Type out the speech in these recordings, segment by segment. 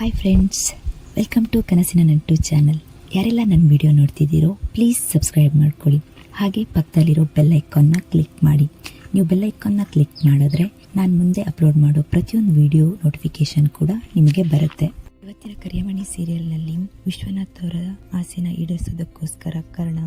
Hi friends welcome to ಕನಸಿನ ನಂಟು channel ಯಾರೆಲ್ಲ ನನ್ನ ವಿಡಿಯೋ ನೋಡ್ತಿದ್ದೀರೋ ಪ್ಲೀಸ್ ಸಬ್ಸ್ಕ್ರೈಬ್ ಮಾಡ್ಕೊಳ್ಳಿ. ಹಾಗೆ ಪಕ್ಕದಲ್ಲಿರೋ ಬೆಲ್ ಐಕಾನ್ನ ಕ್ಲಿಕ್ ಮಾಡಿ. ನೀವು ಬೆಲ್ ಐಕಾನ್ನ ಕ್ಲಿಕ್ ಮಾಡಿದ್ರೆ ನಾನು ಮುಂದೆ ಅಪ್ಲೋಡ್ ಮಾಡೋ ಪ್ರತಿಯೊಂದು ವಿಡಿಯೋ ನೋಟಿಫಿಕೇಶನ್ ಕೂಡ ನಿಮಗೆ ಬರುತ್ತೆ. ಇವತ್ತಿನ ಕರಿಯಮಣಿ ಸೀರಿಯಲ್ನಲ್ಲಿ ವಿಶ್ವನಾಥ್ ಅವರ ಆಸೆನ ಈಡೇರಿಸೋದಕ್ಕೋಸ್ಕರ ಕರ್ಣ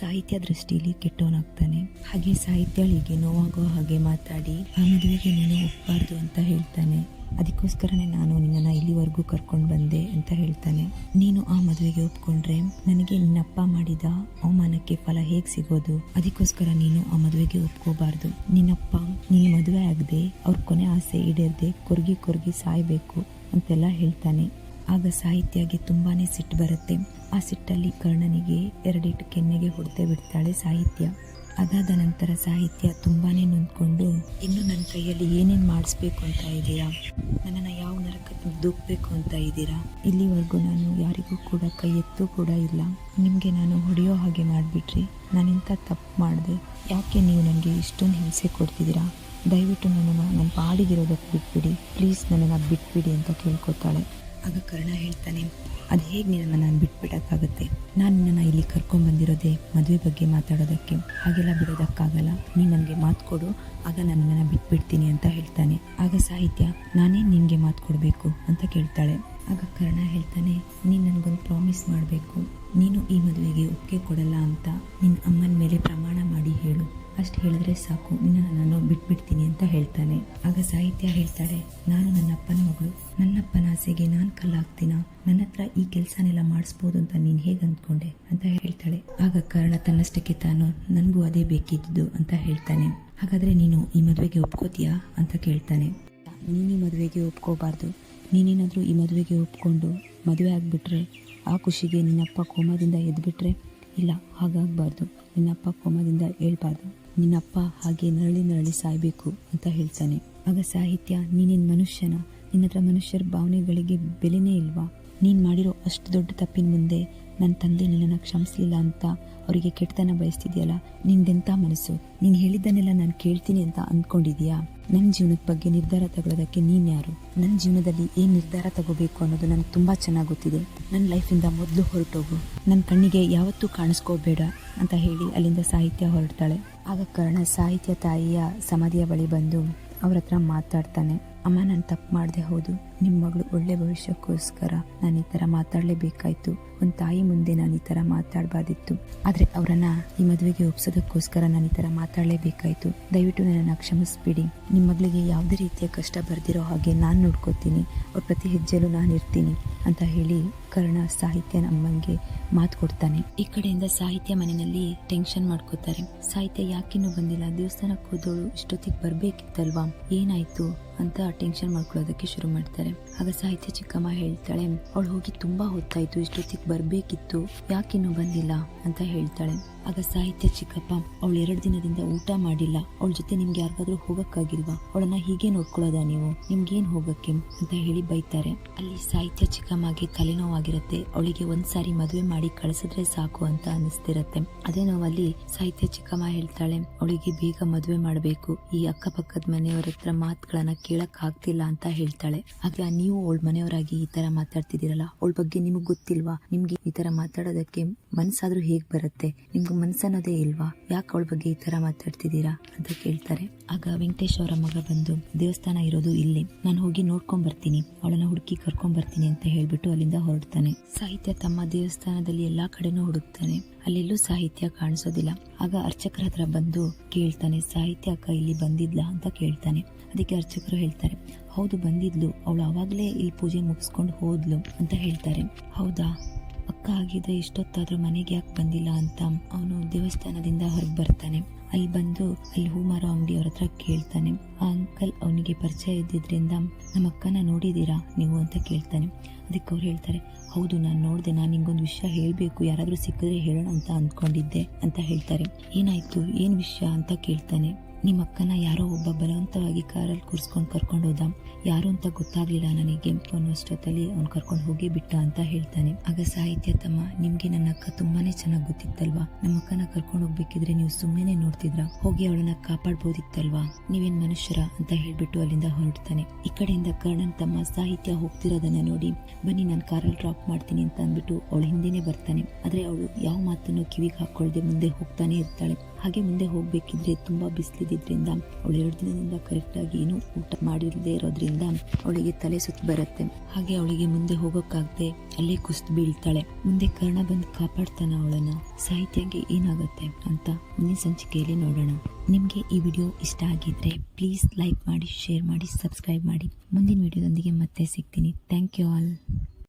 ಸಾಹಿತ್ಯ ದೃಷ್ಟಿಯಲ್ಲಿ ಕೆಟ್ಟವನಾಗ್ತಾನೆ. ಹಾಗೆ ಸಾಹಿತ್ಯಗಳಿಗೆ ನೋವಾಗೋ ಹಾಗೆ ಮಾತಾಡಿ ಆ ಮದುವೆಗೆ ನೀನು ಒಪ್ಪಬಾರ್ದು ಅಂತ ಹೇಳ್ತಾನೆ. ಅದಕ್ಕೋಸ್ಕರನೇ ನಾನು ನಿನ್ನನ್ನು ಇಲ್ಲಿವರೆಗೂ ಕರ್ಕೊಂಡು ಬಂದೆ ಅಂತ ಹೇಳ್ತಾನೆ. ನೀನು ಆ ಮದುವೆಗೆ ಒಪ್ಕೊಂಡ್ರೆ ನನಗೆ ನಿನ್ನಪ್ಪ ಮಾಡಿದ ಅವಮಾನಕ್ಕೆ ಫಲ ಹೇಗೆ ಸಿಗೋದು? ಅದಕ್ಕೋಸ್ಕರ ನೀನು ಆ ಮದುವೆಗೆ ಒಪ್ಕೋಬಾರ್ದು. ನಿನ್ನಪ್ಪ, ನೀನು ಮದುವೆ ಆಗದೆ ಅವ್ರ ಕೊನೆ ಆಸೆ ಈಡೇರದೆ ಕೊರ್ಗಿ ಕೊರ್ಗಿ ಸಾಯ್ಬೇಕು ಅಂತೆಲ್ಲ ಹೇಳ್ತಾನೆ. ಆಗ ಸಾಹಿತ್ಯಗೆ ತುಂಬಾನೇ ಸಿಟ್ಟು ಬರುತ್ತೆ. ಆ ಸಿಟ್ಟಲ್ಲಿ ಕರ್ಣನಿಗೆ ಎರಡಿಟ್ಟು ಕೆನ್ನೆಗೆ ಹೊಡೆದೇ ಬಿಡ್ತಾಳೆ ಸಾಹಿತ್ಯ. ಅದಾದ ನಂತರ ಸಾಹಿತ್ಯ ತುಂಬಾನೇ ನೊಂದ್ಕೊಂಡು ಇನ್ನು ನನ್ನ ಕೈಯಲ್ಲಿ ಏನೇನು ಮಾಡಿಸ್ಬೇಕು ಅಂತ ಇದ್ದೀರಾ ನನ್ನನ್ನು ಯಾವ ನರಕಕ್ಕೆ ದೂಕ್ಬೇಕು ಅಂತ ಇದ್ದೀರಾ ಇಲ್ಲಿವರೆಗೂ ನಾನು ಯಾರಿಗೂ ಕೂಡ ಕೈ ಎತ್ತು ಕೂಡ ಇಲ್ಲ. ನಿಮಗೆ ನಾನು ಹೊಡೆಯೋ ಹಾಗೆ ಮಾಡಿಬಿಟ್ರಿ. ನಾನಿಂಥ ತಪ್ಪು ಮಾಡಿದೆ. ಯಾಕೆ ನೀವು ನನಗೆ ಇಷ್ಟೊಂದು ಹಿಂಸೆ ಕೊಡ್ತಿದ್ದೀರಾ ದಯವಿಟ್ಟು ನನ್ನನ್ನು ನನ್ನ ಪಾಡಿಗಿರೋದಕ್ಕೆ ಬಿಟ್ಬಿಡಿ. ಪ್ಲೀಸ್ ನನ್ನನ್ನು ಬಿಟ್ಬಿಡಿ ಅಂತ ಕೇಳ್ಕೊತಾಳೆ. ಆಗ ಕರ್ಣ ಹೇಳ್ತಾನೆ, ಅದು ಹೇಗೆ ನಿನ್ನನ್ನು ನಾನು ಬಿಟ್ಬಿಡೋಕ್ಕಾಗತ್ತೆ? ನಾನು ನಿನ್ನನ್ನು ಇಲ್ಲಿ ಕರ್ಕೊಂಡ್ಬಂದಿರೋದೇ ಮದುವೆ ಬಗ್ಗೆ ಮಾತಾಡೋದಕ್ಕೆ. ಹಾಗೆಲ್ಲ ಬಿಡೋದಕ್ಕಾಗಲ್ಲ. ನೀನು ನನಗೆ ಮಾತು ಕೊಡು. ಆಗ ನಾನು ನಿನ್ನನ್ನು ಬಿಟ್ಬಿಡ್ತೀನಿ ಅಂತ ಹೇಳ್ತಾನೆ. ಆಗ ಸಾಹಿತ್ಯ, ನಾನೇ ನಿನಗೆ ಮಾತು ಕೊಡಬೇಕು ಅಂತ ಕೇಳ್ತಾಳೆ. ಆಗ ಕರ್ಣ ಹೇಳ್ತಾನೆ, ನೀನು ನನಗೊಂದು ಪ್ರಾಮಿಸ್ ಮಾಡಬೇಕು. ನೀನು ಈ ಮದುವೆಗೆ ಒಪ್ಪಿಗೆ ಕೊಡಲ್ಲ ಅಂತ. ನಿನ್ನ ಅಮ್ಮನ ಮೇಲೆ ಪ್ರಮಾಣ ಮಾಡಿ ಹೇಳು. ಅಷ್ಟು ಹೇಳಿದ್ರೆ ಸಾಕು. ನಿನ್ನನ್ನು ನಾನು ಬಿಟ್ಬಿಡ್ತೀನಿ ಅಂತ ಹೇಳ್ತಾನೆ. ಆಗ ಸಾಹಿತ್ಯ ಹೇಳ್ತಾಳೆ, ನಾನು ನನ್ನ ಅಪ್ಪನ ಮಗಳು. ನನ್ನಪ್ಪನ ಆಸೆಗೆ ನಾನು ಕಲ್ಲಾಗ್ತೀನ? ನನ್ನ ಹತ್ರ ಈ ಕೆಲಸನೆಲ್ಲ ಮಾಡಿಸ್ಬೋದು ಅಂತ ನೀನು ಹೇಗೆ ಅಂದ್ಕೊಂಡೆ? ಅಂತ ಹೇಳ್ತಾಳೆ. ಆಗ ಕಾರಣ ತನ್ನಷ್ಟಕ್ಕೆ ತಾನು, ನನಗೂ ಅದೇ ಬೇಕಿದ್ದು ಅಂತ ಹೇಳ್ತಾನೆ. ಹಾಗಾದರೆ ನೀನು ಈ ಮದುವೆಗೆ ಒಪ್ಕೋತೀಯಾ ಅಂತ ಕೇಳ್ತಾನೆ. ನೀನು ಈ ಮದುವೆಗೆ ಒಪ್ಕೋಬಾರ್ದು. ನೀನೇನಾದರೂ ಈ ಮದುವೆಗೆ ಒಪ್ಕೊಂಡು ಮದುವೆ ಆಗಿಬಿಟ್ರೆ, ಆ ಖುಷಿಗೆ ನಿನ್ನಪ್ಪ ಕೋಮದಿಂದ ಎದ್ಬಿಟ್ರೆ, ಇಲ್ಲ, ಹಾಗಾಗಬಾರ್ದು. ನಿನ್ನಪ್ಪ ಕೋಮದಿಂದ ಹೇಳ್ಬಾರ್ದು. ನಿನ್ನಪ್ಪ ಹಾಗೆ ನರಳಿ ನರಳಿ ಸಾಯಬೇಕು ಅಂತ ಹೇಳ್ತಾನೆ. ಆಗ ಸಾಹಿತ್ಯ, ನೀನೇನು ಮನುಷ್ಯನ, ನಿನ್ನ ಹತ್ರ ಮನುಷ್ಯರ ಭಾವನೆಗಳಿಗೆ ಬೆಲೆನೇ ಇಲ್ವಾ? ನೀನು ಮಾಡಿರೋ ಅಷ್ಟು ದೊಡ್ಡ ತಪ್ಪಿನ ಮುಂದೆ ನನ್ನ ತಂದೆ ನಿನ್ನನ್ನು ಕ್ಷಮಿಸಲಿಲ್ಲ ಅಂತ ಅವರಿಗೆ ಕೆಟ್ಟತನ ಬಯಸ್ತಿದ್ಯಲ್ಲ ನಿಂದೆಂಥ ಮನಸ್ಸು? ನೀನು ಹೇಳಿದ್ದನ್ನೆಲ್ಲ ನಾನು ಕೇಳ್ತೀನಿ ಅಂತ ಅಂದ್ಕೊಂಡಿದ್ಯಾ ನನ್ನ ಜೀವನದ ಬಗ್ಗೆ ನಿರ್ಧಾರ ತಗೊಳ್ಳೋದಕ್ಕೆ ನೀನು ಯಾರು? ನನ್ನ ಜೀವನದಲ್ಲಿ ಏನು ನಿರ್ಧಾರ ತಗೋಬೇಕು ಅನ್ನೋದು ನನಗೆ ತುಂಬ ಚೆನ್ನಾಗಿ ಗೊತ್ತಿದೆ. ನನ್ನ ಲೈಫಿಂದ ಮೊದಲು ಹೊರಟೋಗು. ನನ್ನ ಕಣ್ಣಿಗೆ ಯಾವತ್ತೂ ಕಾಣಿಸ್ಕೋಬೇಡ ಅಂತ ಹೇಳಿ ಅಲ್ಲಿಂದ ಸಾಹಿತ್ಯ ಹೊರಡ್ತಾಳೆ. ಆಗ ಕರ್ಣ ಸಾಹಿತ್ಯ ತಾಯಿಯ ಸಮಾಧಿಯ ಬಳಿ ಬಂದು ಅವ್ರ ಹತ್ರ ಮಾತಾಡ್ತಾನೆ. ಅಮ್ಮ ನಾನು ತಪ್ಪು ಮಾಡಿದೆ ಹೌದು. ನಿಮ್ಮ ಮಗಳು ಒಳ್ಳೆ ಭವಿಷ್ಯಕ್ಕೋಸ್ಕರ ನಾನು ಈ ಥರ ಮಾತಾಡಲೇಬೇಕಾಯ್ತು. ಒಂದು ತಾಯಿ ಮುಂದೆ ನಾನು ಈ ಥರ ಮಾತಾಡಬಾರ್ದಿತ್ತು. ಆದರೆ ಅವರನ್ನು ಈ ಮದುವೆಗೆ ಒಪ್ಸೋದಕ್ಕೋಸ್ಕರ ನಾನು ಈ ಥರ ಮಾತಾಡಲೇಬೇಕಾಯ್ತು. ದಯವಿಟ್ಟು ನನ್ನನ್ನು ಕ್ಷಮಿಸ್ಬಿಡಿ. ನಿಮ್ಮ ಮಗಳಿಗೆ ಯಾವುದೇ ರೀತಿಯ ಕಷ್ಟ ಬರ್ದಿರೋ ಹಾಗೆ ನಾನು ನೋಡ್ಕೋತೀನಿ. ಅವ್ರ ಪ್ರತಿ ಹೆಜ್ಜೆಯಲ್ಲೂ ನಾನು ಇರ್ತೀನಿ ಅಂತ ಹೇಳಿ ಕರ್ಣ ಸಾಹಿತ್ಯ ನಮ್ಮಂಗೆ ಮಾತು ಕೊಡ್ತಾನೆ. ಈ ಕಡೆಯಿಂದ ಸಾಹಿತ್ಯ ಮನೆಯಲ್ಲಿ ಟೆನ್ಷನ್ ಮಾಡ್ಕೋತಾರೆ. ಸಾಹಿತ್ಯ ಯಾಕಿನ್ನೂ ಬಂದಿಲ್ಲ. ದೇವಸ್ಥಾನಕ್ಕೆ ಹೋದವಳು ಇಷ್ಟೊತ್ತಿಗೆ ಬರಬೇಕಿತ್ತಲ್ವಾ? ಏನಾಯ್ತು? ಅಂತ ಟೆನ್ಷನ್ ಮಾಡ್ಕೊಳ್ಳೋದಕ್ಕೆ ಶುರು ಮಾಡ್ತಾರೆ. ಆಗ ಸಾಹಿತ್ಯ ಚಿಕ್ಕಮ್ಮ ಹೇಳ್ತಾಳೆ, ಅವಳು ಹೋಗಿ ತುಂಬಾ ಹೊತ್ತಾಯ್ತು ಇಷ್ಟೊತ್ತಿಗೆ ಬರ್ಬೇಕಿತ್ತು ಯಾಕಿನ್ನೂ ಬಂದಿಲ್ಲ? ಅಂತ ಹೇಳ್ತಾಳೆ. ಆಗ ಸಾಹಿತ್ಯ ಚಿಕ್ಕಪ್ಪ ಅವಳು ಎರಡು ದಿನದಿಂದ ಊಟ ಮಾಡಿಲ್ಲ. ಅವಳ ಜೊತೆ ನಿಮ್ಗೆ ಯಾರಿಗಾದ್ರೂ ಹೋಗಕ್ಕಾಗಿಲ್ವಾ? ಅವಳನ್ನ ಹೀಗೆ ನೋಡ್ಕೊಳ್ಳೋದಾ ನೀವು? ನಿಮ್ಗೇನ್ ಹೋಗಕ್ಕೆ ಅಂತ ಹೇಳಿ ಬೈತಾರೆ. ಅಲ್ಲಿ ಸಾಹಿತ್ಯ ಚಿಕ್ಕಮ್ಮಗೆ ತಲೆನೋವಾಗಿರುತ್ತೆ. ಅವಳಿಗೆ ಒಂದ್ಸಾರಿ ಮದುವೆ ಮಾಡಿ ಕಳಿಸಿದ್ರೆ ಸಾಕು ಅಂತ ಅನಿಸ್ತಿರತ್ತೆ ಅದೇ ನೋವಲ್ಲಿ ಸಾಹಿತ್ಯ ಚಿಕ್ಕಮ್ಮ ಹೇಳ್ತಾಳೆ, ಅವಳಿಗೆ ಬೇಗ ಮದುವೆ ಮಾಡಬೇಕು. ಈ ಅಕ್ಕಪಕ್ಕದ ಮನೆಯವರ ಹತ್ರ ಮಾತುಗಳನ್ನ ಕೇಳಕ್ ಆಗ್ತಿಲ್ಲ ಅಂತ ಹೇಳ್ತಾಳೆ. ಆಗ ನೀವು ಅವಳ ಮನೆಯವರಾಗಿ ಈ ತರ ಮಾತಾಡ್ತಿದ್ದೀರಲ್ಲ, ಅವಳ ಬಗ್ಗೆ ನಿಮಗೆ ಗೊತ್ತಿಲ್ವಾ? ನಿಮ್ಗೆ ಈ ತರ ಮಾತಾಡೋದಕ್ಕೆ ಮನ್ಸಾದ್ರೂ ಹೇಗ್ ಬರುತ್ತೆ? ನಿಮ್ಗೆ ಮನ್ಸನ್ನೋದೇ ಇಲ್ವಾ? ಯಾಕೆ ಅವಳ ಬಗ್ಗೆ ಈ ತರ ಮಾತಾಡ್ತಿದ್ದೀರಾ ಅಂತ ಕೇಳ್ತಾರೆ. ಆಗ ವೆಂಕಟೇಶ್ ಅವರ ಮಗ ಬಂದು, ದೇವಸ್ಥಾನ ಇರೋದು ಇಲ್ಲಿ. ನಾನು ಹೋಗಿ ನೋಡ್ಕೊಂಡ್ ಬರ್ತೀನಿ ಅವಳನ್ನ ಹುಡುಕಿ ಕರ್ಕೊಂಡ್ ಬರ್ತೀನಿ ಅಂತ ಹೇಳ್ಬಿಟ್ಟು ಅಲ್ಲಿಂದ ಹೊರಡ್ತಾನೆ. ಸಾಹಿತ್ಯ ತಮ್ಮ ದೇವಸ್ಥಾನದಲ್ಲಿ ಎಲ್ಲಾ ಕಡೆನೂ ಹುಡುಕ್ತಾನೆ. ಅಲ್ಲೆಲ್ಲೂ ಸಾಹಿತ್ಯ ಕಾಣಿಸೋದಿಲ್ಲ. ಆಗ ಅರ್ಚಕರ ಹತ್ರ ಬಂದು ಕೇಳ್ತಾನೆ, ಸಾಹಿತ್ಯ ಅಕ್ಕ ಇಲ್ಲಿ ಬಂದಿದ್ಲಾ? ಅಂತ ಕೇಳ್ತಾನೆ. ಅದಕ್ಕೆ ಅರ್ಚಕರು ಹೇಳ್ತಾರೆ, ಹೌದು ಬಂದಿದ್ಲು. ಅವಳು ಅವಾಗಲೇ ಇಲ್ಲಿ ಪೂಜೆ ಮುಗಿಸ್ಕೊಂಡು ಹೋದ್ಲು, ಅಂತ ಹೇಳ್ತಾರೆ. ಹೌದಾ? ಆಗಿದ್ರೆ ಇಷ್ಟೊತ್ತಾದ್ರೂ ಮನೆಗೆ ಯಾಕೆ ಬಂದಿಲ್ಲ ಅಂತ ಅವನು ದೇವಸ್ಥಾನದಿಂದ ಹೊರಗೆ ಬರ್ತಾನೆ. ಅಲ್ಲಿ ಬಂದು ಅಲ್ಲಿ ಹೂ ಮಾರೋ ಅಂಗಡಿಯವ್ರ ಹತ್ರ ಕೇಳ್ತಾನೆ. ಆ ಅಂಕಲ್ ಅವನಿಗೆ ಪರಿಚಯ ಇದ್ದಿದ್ರಿಂದ, ನಮ್ಮ ಅಕ್ಕನ ನೋಡಿದ್ದೀರಾ ನೀವು ಅಂತ ಕೇಳ್ತಾನೆ. ಅದಕ್ಕೆ ಅವ್ರು ಹೇಳ್ತಾರೆ, ಹೌದು, ನಾನು ನೋಡಿದೆ, ನಾನು ನಿಂಗೊಂದು ವಿಷಯ ಹೇಳಬೇಕು, ಯಾರಾದರೂ ಸಿಕ್ಕಿದ್ರೆ ಹೇಳೋಣ ಅಂತ ಅಂದ್ಕೊಂಡಿದ್ದೆ, ಅಂತ ಹೇಳ್ತಾರೆ. ಏನಾಯಿತು, ಏನು ವಿಷಯ ಅಂತ ಕೇಳ್ತಾನೆ. ನಿಮ್ಮ ಅಕ್ಕನ ಯಾರೋ ಒಬ್ಬ ಬಲವಂತವಾಗಿ ಕಾರಲ್ಲಿ ಕೂರಿಸ್ಕೊಂಡು ಕರ್ಕೊಂಡು ಹೋದ. ಯಾರು ಅಂತ ಗೊತ್ತಾಗ್ಲಿಲ್ಲ ನನಗೆ. ಅನ್ನೋಷ್ಟೊತ್ತಲ್ಲಿ ಅವ್ನು ಕರ್ಕೊಂಡು ಹೋಗಿ ಬಿಟ್ಟ ಅಂತ ಹೇಳ್ತಾನೆ. ಆಗ ಸಾಹಿತ್ಯ ತಮ್ಮ, ನಿಮ್ಗೆ ನನ್ನ ಅಕ್ಕ ತುಂಬಾನೇ ಚೆನ್ನಾಗಿ ಗೊತ್ತಿತ್ತಲ್ವಾ? ನಮ್ಮ ಅಕ್ಕನ ಕರ್ಕೊಂಡು ಹೋಗ್ಬೇಕಿದ್ರೆ ನೀವು ಸುಮ್ಮನೆ ನೋಡ್ತಿದ್ರ? ಹೋಗಿ ಅವಳನ್ನ ಕಾಪಾಡ್ಬೋದಿತ್ತಲ್ವಾ? ನೀವೇನ್ ಮನುಷ್ಯರ ಅಂತ ಹೇಳ್ಬಿಟ್ಟು ಅಲ್ಲಿಂದ ಹೊರಡ್ತಾನೆ. ಈ ಕಡೆಯಿಂದ ಕರ್ಣನ್ ತಮ್ಮ ಸಾಹಿತ್ಯ ಹೋಗ್ತಿರೋದನ್ನ ನೋಡಿ, ಬನ್ನಿ ನಾನು ಕಾರಲ್ಲಿ ಡ್ರಾಪ್ ಮಾಡ್ತೀನಿ ಅಂತ ಅಂದ್ಬಿಟ್ಟು ಅವಳ ಹಿಂದೆನೆ ಬರ್ತಾನೆ. ಆದ್ರೆ ಅವಳು ಯಾವ ಮಾತನ್ನು ಕಿವಿಗೆ ಹಾಕೊಳ್ಳದೆ ಮುಂದೆ ಹೋಗ್ತಾನೆ ಇರ್ತಾಳೆ. ಹಾಗೆ ಮುಂದೆ ಹೋಗ್ಬೇಕಿದ್ರೆ ತುಂಬಾ ಬಿಸಿಲಿದ್ರಿಂದ ಅವಳು ಎರಡು ದಿನದಿಂದ ಕರೆಕ್ಟಾಗಿ ಏನು ಊಟ ಮಾಡಿರದೇ ಇರೋದ್ರಿಂದ ಅವಳಿಗೆ ತಲೆ ಸುತ್ತ ಬರುತ್ತೆ. ಹಾಗೆ ಅವಳಿಗೆ ಮುಂದೆ ಹೋಗೋಕ್ಕಾಗದೆ ಅಲ್ಲೇ ಕುಸ್ತು ಬೀಳ್ತಾಳೆ. ಮುಂದೆ ಕರ್ಣ ಬಂದು ಕಾಪಾಡ್ತಾನ ಅವಳನ್ನ. ಸಾಹಿತ್ಯಕ್ಕೆ ಏನಾಗುತ್ತೆ ಅಂತ ಮುಂದಿನ ಸಂಚಿಕೆಯಲ್ಲಿ ನೋಡೋಣ. ನಿಮಗೆ ಈ ವಿಡಿಯೋ ಇಷ್ಟ ಆಗಿದ್ರೆ ಪ್ಲೀಸ್ ಲೈಕ್ ಮಾಡಿ ಶೇರ್ ಮಾಡಿ ಸಬ್ಸ್ಕ್ರೈಬ್ ಮಾಡಿ. ಮುಂದಿನ ವಿಡಿಯೋದೊಂದಿಗೆ ಮತ್ತೆ ಸಿಗ್ತೀನಿ. Thank you all